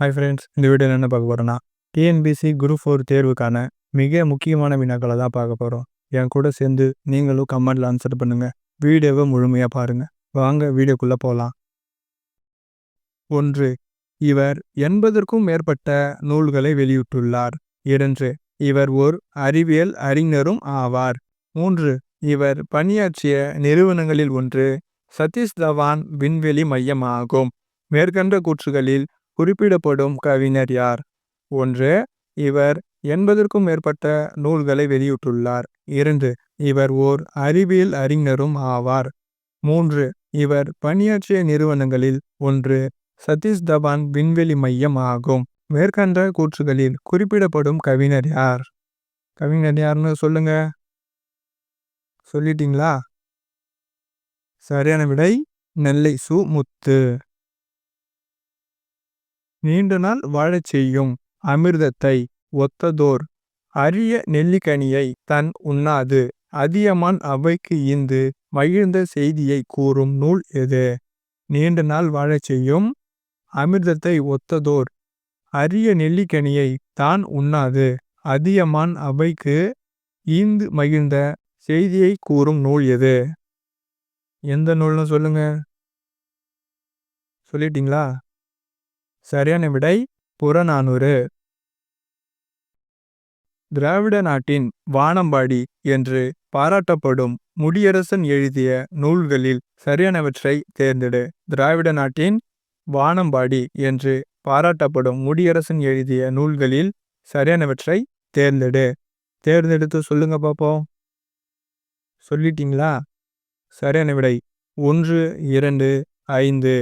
Hi friends இந்த வீடியோவில் என்ன பார்க்க போகிறோன்னா டிஎன்பிசி குரூப் ஃபோர் தேர்வுக்கான மிக முக்கியமான வினாக்களை தான் பார்க்க போகிறோம் என் கூட சேர்ந்து நீங்களும் கமெண்டில் ஆன்சர் பண்ணுங்கள் வீடியோவை முழுமையாக பாருங்கள் வாங்க வீடியோக்குள்ளே போகலாம் ஒன்று இவர் எண்பதற்கும் மேற்பட்ட நூல்களை வெளியிட்டுள்ளார். இரண்டு இவர் ஓர் அறிவியல் அறிஞரும் ஆவார். மூன்று இவர் பணியாற்றிய நிறுவனங்களில் ஒன்று சதீஷ் தவான் விண்வெளி மையமாகும். மேற்கண்ட கூற்றுகளில் குறிப்பிடப்படும் கவிஞர் யார்? ஒன்று இவர் எண்பதற்கும் மேற்பட்ட நூல்களை வெளியிட்டுள்ளார். இரண்டு இவர் ஓர் அறிவியல் அறிஞரும் ஆவார். மூன்று இவர் பணியாற்றிய நிறுவனங்களில் ஒன்று சதீஷ் தவான் விண்வெளி மையம் ஆகும். மேற்கண்ட கூற்றுகளில் குறிப்பிடப்படும் கவிஞர் யார்? கவிஞர் யாருன்னு சொல்லுங்க. சொல்லிட்டீங்களா? சரியான விடை நெல்லை சு. முத்து. நீண்ட நாள் வாழச் செய்யும் அமிர்தத்தை ஒத்ததோர். அரிய நெல்லிக்கனியை தன் உண்ணாது. அதியமான் அவைக்கு ஈந்து மகிழ்ந்த செய்தியை கூறும் நூல் எது? நீண்ட நாள் வாழச் செய்யும் அமிர்தத்தை ஒத்ததோர். அரிய நெல்லிக்கனியை தான் உண்ணாது. அதியமான் அவைக்கு ஈந்து மகிழ்ந்த செய்தியை கூறும் நூல் எது? எந்த நூல்னு சொல்லுங்க. சொல்லிட்டீங்களா? சரியான விடை புறநானூறு. திராவிட நாட்டின் வானம்பாடி என்று பாராட்டப்படும் முடியரசன் எழுதிய நூல்களில் சரியானவற்றை தேர்ந்தெடு. திராவிட நாட்டின் வானம்பாடி என்று பாராட்டப்படும் முடியரசன் எழுதிய நூல்களில் சரியானவற்றை தேர்ந்தெடு. தேர்ந்தெடுத்து சொல்லுங்க பார்ப்போம் சொல்லிட்டீங்களா? சரியான விடை ஒன்று இரண்டு ஐந்து.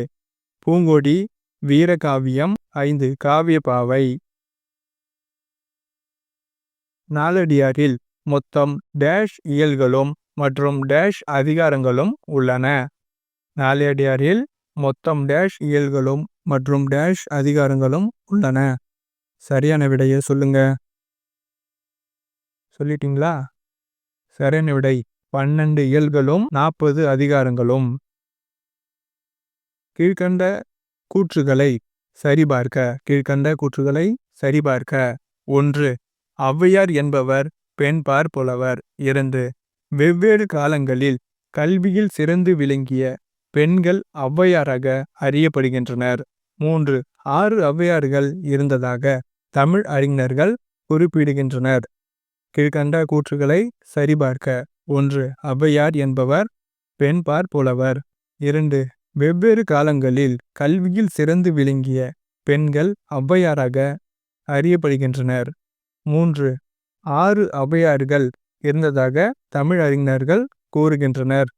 பூங்கோடி வீரகாவியம் ஐந்து காவியபாவை நாலடியாரில் மொத்தம் டேஷ் இயல்களும் மற்றும் டேஷ் அதிகாரங்களும் உள்ளன. நாலடியாரில் மொத்தம் டேஷ் இயல்களும் மற்றும் டேஷ் அதிகாரங்களும் உள்ளன. சரியான விடையை சொல்லுங்க. சொல்லிட்டீங்களா? சரியான விடை பன்னெண்டு இயல்களும் நாற்பது அதிகாரங்களும். கீழ்கண்ட கூற்றுகளை சரிபார்க்க கீழ்கண்ட கூற்றுகளை சரிபார்க்க. ஒன்று ஔவையார் என்பவர் பெண்பார் புலவர். இரண்டு வெவ்வேறு காலங்களில் கல்வியில் சிறந்து விளங்கிய பெண்கள் ஔவையாராக அறியப்படுகின்றனர். மூன்று ஆறு ஔவையார்கள் இருந்ததாக தமிழ் அறிஞர்கள் குறிப்பிடுகின்றனர். கீழ்கண்ட கூற்றுகளை சரிபார்க்க. ஒன்று ஔவையார் என்பவர் பெண்பார் புலவர். இரண்டு வெவ்வேறு காலங்களில் கல்வியில் சிறந்து விளங்கிய பெண்கள் ஔவையாராக அறியப்படுகின்றனர். மூன்று ஆறு ஔவையார்கள் இருந்ததாக தமிழ் அறிஞர்கள் கூறுகின்றனர்.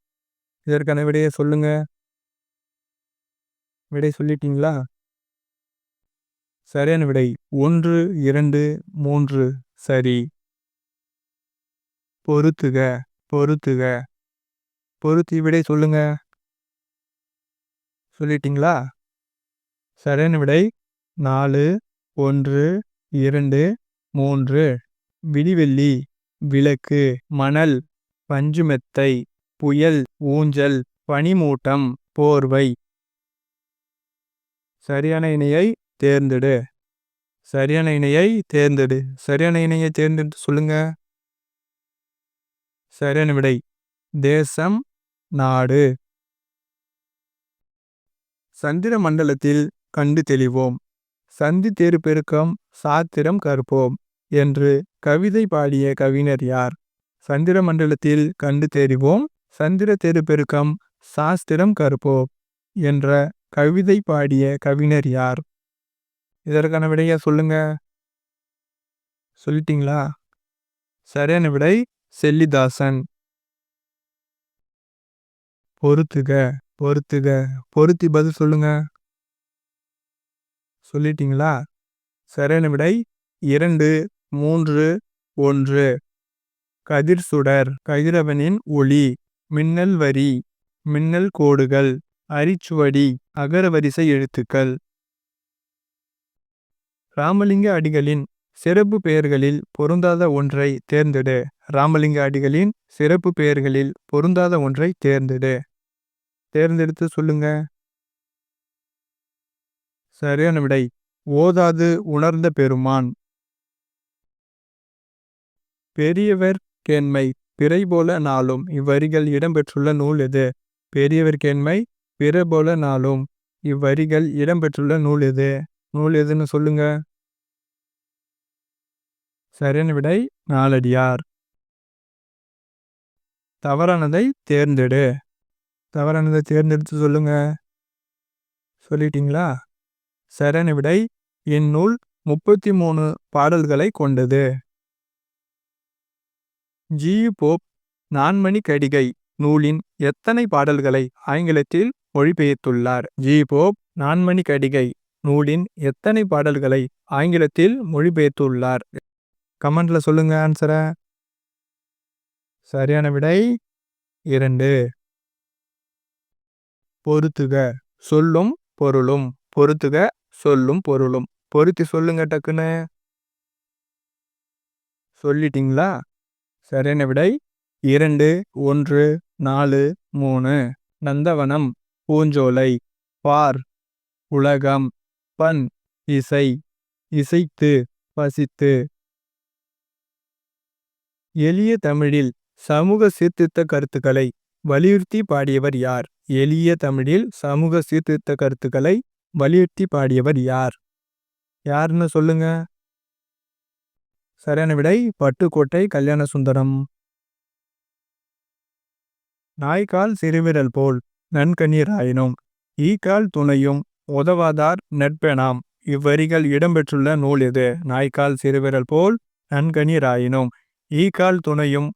இதற்கான விடையை சொல்லுங்க. விடை சொல்லிட்டீங்களா? சரியான விடை. ஒன்று இரண்டு மூன்று. சரி. பொருத்துக பொருத்துக பொருத்தி விடை சொல்லுங்க. சொல்லிட்டீங்களா? சரியான விடை நாலு ஒன்று இரண்டு மூன்று. விடிவெள்ளி விளக்கு மணல் பஞ்சுமெத்தை புயல் ஊஞ்சல் பனிமூட்டம் போர்வை. சரியான இணையை தேர்ந்தெடு. சரியான இணையை தேர்ந்தெடு. சரியான இணையை தேர்ந்தெடுத்து சொல்லுங்க. சரியான விடை தேசம் நாடு. சந்திர மண்டலத்தில் கண்டு தெளிவோம். சந்தி தேரு பெருக்கம் சாத்திரம் கற்போம் என்று கவிதை பாடிய கவிஞர் யார்? சந்திர மண்டலத்தில் கண்டு தெரிவோம் சந்திர தெரு பெருக்கம் சாஸ்திரம் கற்போம் என்ற கவிதை பாடிய கவிஞர் யார்? இதற்கான விடைய சொல்லுங்க. சொல்லிட்டீங்களா? சரியான விடை செல்லிதாசன். பொறுத்துக. பொறுத்துக. பொருத்தி பதில் சொல்லுங்க. சொல்லிட்டீங்களா? சரியான விடை இரண்டு மூன்று ஒன்று. கதிர் சுடர் கதிரவனின் ஒளி மின்னல் வரி மின்னல் கோடுகள் அரிச்சுவடி அகரவரிசை எழுத்துக்கள். ராமலிங்க அடிகளின் சிறப்பு பெயர்களில் பொருந்தாத ஒன்றை தேர்ந்தெடு. ராமலிங்க அடிகளின் சிறப்பு பெயர்களில் பொருந்தாத ஒன்றை தேர்ந்தெடு. தேர்ந்தெடுத்து சொல்லுங்க. சரியான விடை. ஓதாது உணர்ந்த பெருமான். பெரியவர் கேண்மை. பிறை போல நாளும். இவ்வரிகள் இடம்பெற்றுள்ள நூல் எது? பெரியவர் கேண்மை. பிற போல நாளும். இவ்வரிகள் இடம்பெற்றுள்ள நூல் எது? நூல் எதுன்னு சொல்லுங்க. சரியான விடை. நாலடியார். தவறானதை தேர்ந்தெடு. தவறானதை தேர்ந்தெடுத்து சொல்லுங்க. சொல்லிட்டீங்களா? சரியான விடை இந்நூல் முப்பத்தி மூணு பாடல்களை கொண்டது. ஜி. போப் நான்மணி கடிகை நூலின் எத்தனை பாடல்களை ஆங்கிலத்தில் மொழிபெயர்த்துள்ளார்? ஜி. போப் நான்மணி கடிகை நூலின் எத்தனை பாடல்களை ஆங்கிலத்தில் மொழிபெயர்த்துள்ளார்? கமெண்ட்ல சொல்லுங்க ஆன்சரை. சரியான விடை இரண்டு. பொருத்துக சொல்லும் பொருளும் பொருத்துக சொல்லும் பொருளும். பொருத்தி சொல்லுங்க டக்குன்னு. சொல்லிட்டீங்களா? சரியான விடை இரண்டு ஒன்று நாலு மூணு. நந்தவனம் பூஞ்சோலை பார் உலகம் பண் இசை இசைத்து பசித்து எளிய தமிழில் சமூக சீர்திருத்த கருத்துக்களை வலியுறுத்தி பாடியவர் யார்? எளிய தமிழில் சமூக சீர்திருத்த கருத்துக்களை வலியுறுத்தி பாடியவர் யார்? யாருன்னு சொல்லுங்க. சரியான விடை பட்டுக்கோட்டை கல்யாண சுந்தரம் நாய்க்கால் சிறுவிரல் போல் நன்கண்ணீராயினும் ஈக்கால் துணையும் உதவாதார் நட்பெனாம் இவ்வரிகள் இடம்பெற்றுள்ள நூல் எது? நாய்க்கால் சிறுவிரல் போல் நன்கண்ணீராயினும் ஈக்கால் துணையும்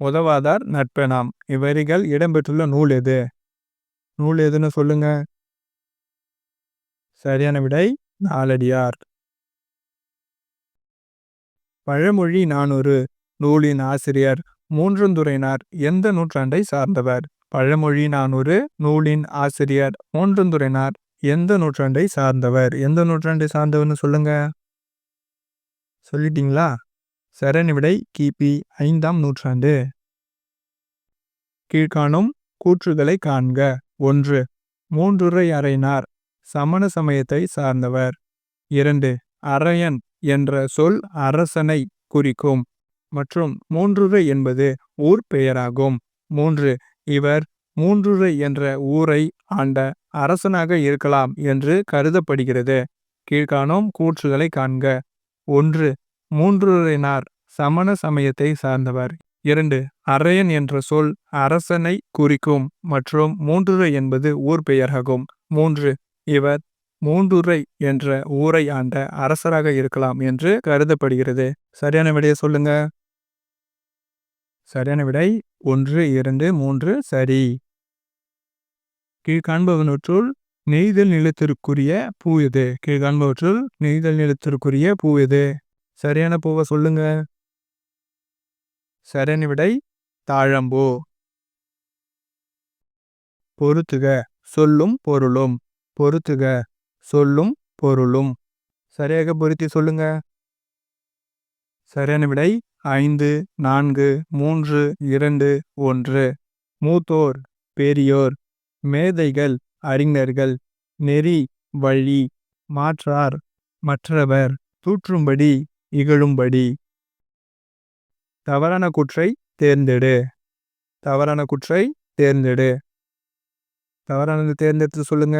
உதவாதார் நட்பெனாம். இவ்வரிகள் இடம்பெற்றுள்ள நூல் எது? நூல் எதுன்னு சொல்லுங்க. சரியான விடை நாலடியார். பழமொழி நானூறு நூலின் ஆசிரியர் மூன்றந்துரைனார் எந்த நூற்றாண்டை சார்ந்தவர்? பழமொழி நானூறு நூலின் ஆசிரியர் மூன்றந்துரைனார் எந்த நூற்றாண்டை சார்ந்தவர்? எந்த நூற்றாண்டை சார்ந்தவர்னு சொல்லுங்க. சொல்லிட்டீங்களா? சரணிவிடை கிபி ஐந்தாம் நூற்றாண்டு. கீழ்காணும் கூற்றுகளை காண்க. ஒன்று. மூன்றுரை அறையினார். சமண சமயத்தை சார்ந்தவர். இரண்டு. அரையன் என்ற சொல் அரசனை குறிக்கும். மற்றும் மூன்றுரை என்பது ஊர் பெயராகும். மூன்று. இவர் மூன்றுரை என்ற ஊரை ஆண்ட அரசனாக இருக்கலாம் என்று கருதப்படுகிறது. கீழ்காணும் கூற்றுகளை காண்க. ஒன்று. மூன்றுரைனார் சமண சமயத்தை சார்ந்தவர். இரண்டு அரையன் என்ற சொல் அரசனை குறிக்கும் மற்றும் மூன்றுரை என்பது ஊர் பெயராகும் மூன்று இவர் மூன்றுரை என்ற ஊரை ஆண்ட அரசராக இருக்கலாம் என்று கருதப்படுகிறது. சரியான விடையை சொல்லுங்க. சரியான விடை ஒன்று இரண்டு மூன்று சரி. கீழ்காண்பவனுற்றுள் நெய்தல் நிலத்திற்குரிய பூ இது கீழ்காண்பவற்றுள் நெய்தல் நிலத்திற்குரிய பூ எது? சரியான பூவை சொல்லுங்க. சரியான விடை தாழம்பூ. பொருத்துக சொல்லும் பொருளும். பொருத்துக சொல்லும் பொருளும். சரியாக பொருத்தி சொல்லுங்க. சரியான விடை ஐந்து நான்கு மூன்று இரண்டு ஒன்று. மூத்தோர் பெரியோர். மேதைகள் அறிஞர்கள். நெறி வழி மாற்றார். மற்றவர் தூற்றும்படி. இகழும்படி. தவறான குற்றை தேர்ந்தெடு. தவறான குற்றை தேர்ந்தெடு. தவறானது தேர்ந்தெடுத்து சொல்லுங்க.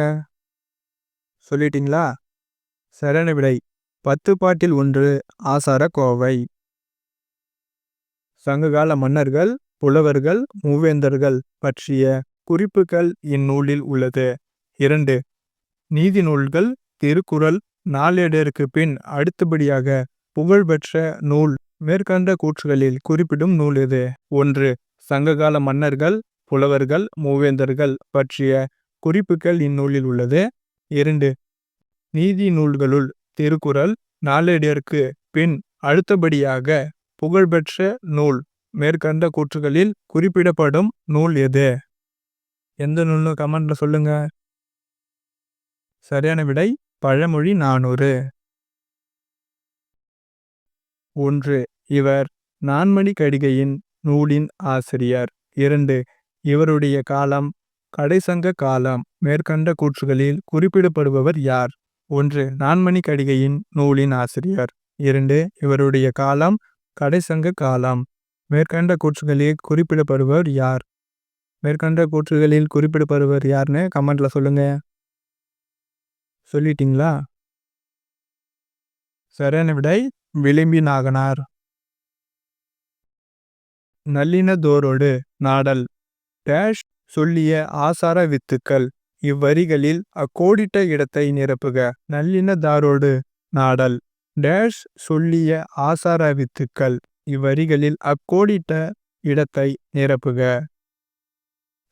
சொல்லிட்டீங்களா? சரண விடை பத்து பாட்டில் ஒன்று ஆசார கோவை. சங்ககால மன்னர்கள் புலவர்கள் மூவேந்தர்கள் பற்றிய குறிப்புகள் இந்நூலில் உள்ளது. இரண்டு நீதி நூல்கள் திருக்குறள் நாளேடருக்கு பின் அடுத்தபடியாக புகழ்பெற்ற நூல் மேற்கண்ட கூற்றுகளில் குறிப்பிடும் நூல் எது ஒன்று சங்ககால மன்னர்கள் புலவர்கள் மூவேந்தர்கள் பற்றிய குறிப்புகள் இந்நூலில் உள்ளது. இரண்டு நீதி நூல்களுள் திருக்குறள் நாளேடியருக்கு பின் அடுத்தபடியாக புகழ்பெற்ற நூல் மேற்கண்ட கூற்றுகளில் குறிப்பிடப்படும் நூல் எது? எந்த நூல்னு கமெண்ட்ல சொல்லுங்க. சரியான விடை பழமொழி நானூறு. ஒன்று இவர் நான்மணி கடிகையின் நூலின் ஆசிரியர். இரண்டு இவருடைய காலம் கடைசங்க காலம் மேற்கண்ட கூற்றுகளில் குறிப்பிடப்படுபவர் யார்? ஒன்று நான்மணி கடிகையின் நூலின் ஆசிரியர். இரண்டு இவருடைய காலம் கடைசங்க காலம் மேற்கண்ட கூற்றுகளில் குறிப்பிடப்படுபவர் யார்? மேற்கண்ட கூற்றுகளில் குறிப்பிடப்படுவர் யாருன்னு கமெண்ட்ல சொல்லுங்க. சொல்லிட்டீங்களா? சரியான விடை விளிம்பினாகனார். நல்லினதோரோடு நாடல். டேஷ் சொல்லிய ஆசார வித்துக்கள். இவ்வரிகளில் அக்கோடிட்ட இடத்தை நிரப்புக. நல்லினதாரோடு நாடல். டேஷ் சொல்லிய ஆசார வித்துக்கள். இவ்வரிகளில் அக்கோடிட்ட இடத்தை நிரப்புக.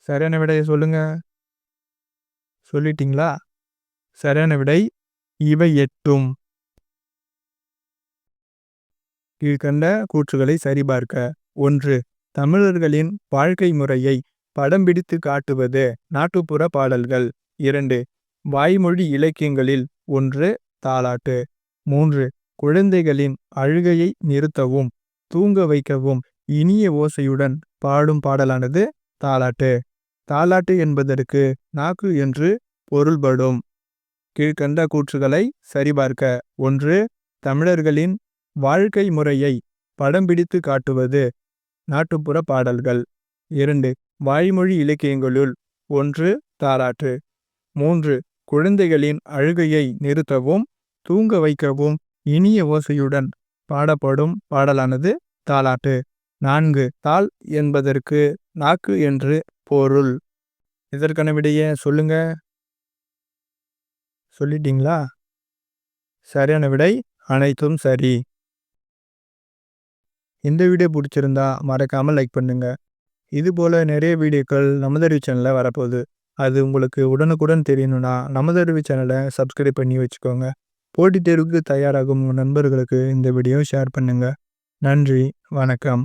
சரியான விடையை சொல்லுங்க. சொல்லிட்டீங்களா? சரியான விடை இவை எட்டும். கீழ்கண்ட கூற்றுகளை சரிபார்க்க. ஒன்று தமிழர்களின் வாழ்க்கை முறையை படம் பிடித்து காட்டுவது நாட்டுப்புற பாடல்கள். இரண்டு வாய்மொழி இலக்கியங்களில் ஒன்று தாலாட்டு மூன்று குழந்தைகளின் அழுகையை நிறுத்தவும் தூங்க வைக்கவும் இனிய ஓசையுடன் பாடும் பாடலானது தாலாட்டு தாலாட்டு என்பதற்கு நாக்கு என்று பொருள்படும். கீழ்கண்ட கூற்றுகளை சரிபார்க்க. ஒன்று தமிழர்களின் வாழ்க்கை முறையை படம் பிடித்து காட்டுவது நாட்டுப்புற பாடல்கள். இரண்டு வாய்மொழி இலக்கியங்களுள் ஒன்று தாலாட்டு மூன்று குழந்தைகளின் அழுகையை நிறுத்தவும் தூங்க வைக்கவும் இனிய ஓசையுடன் பாடப்படும் பாடலானது தாலாட்டு. நான்கு தாள் என்பதற்கு நாக்கு என்று பொருள். இதற்கான விடைய சொல்லுங்க. சொல்லிட்டீங்களா? சரியான விடை அனைத்தும் சரி. இந்த வீடியோ பிடிச்சிருந்தா மறக்காமல் லைக் பண்ணுங்கள் இதுபோல் நிறைய வீடியோக்கள் நமதறிவு சேனலில் வரப்போகுது. அது உங்களுக்கு உடனுக்குடன் தெரியணும்னா நமதறிவு சேனலை சப்ஸ்கிரைப் பண்ணி வச்சுக்கோங்க. போட்டித் தேர்வுக்கு தயாராகும் உங்கள் நண்பர்களுக்கு இந்த வீடியோ ஷேர் பண்ணுங்கள் நன்றி வணக்கம்.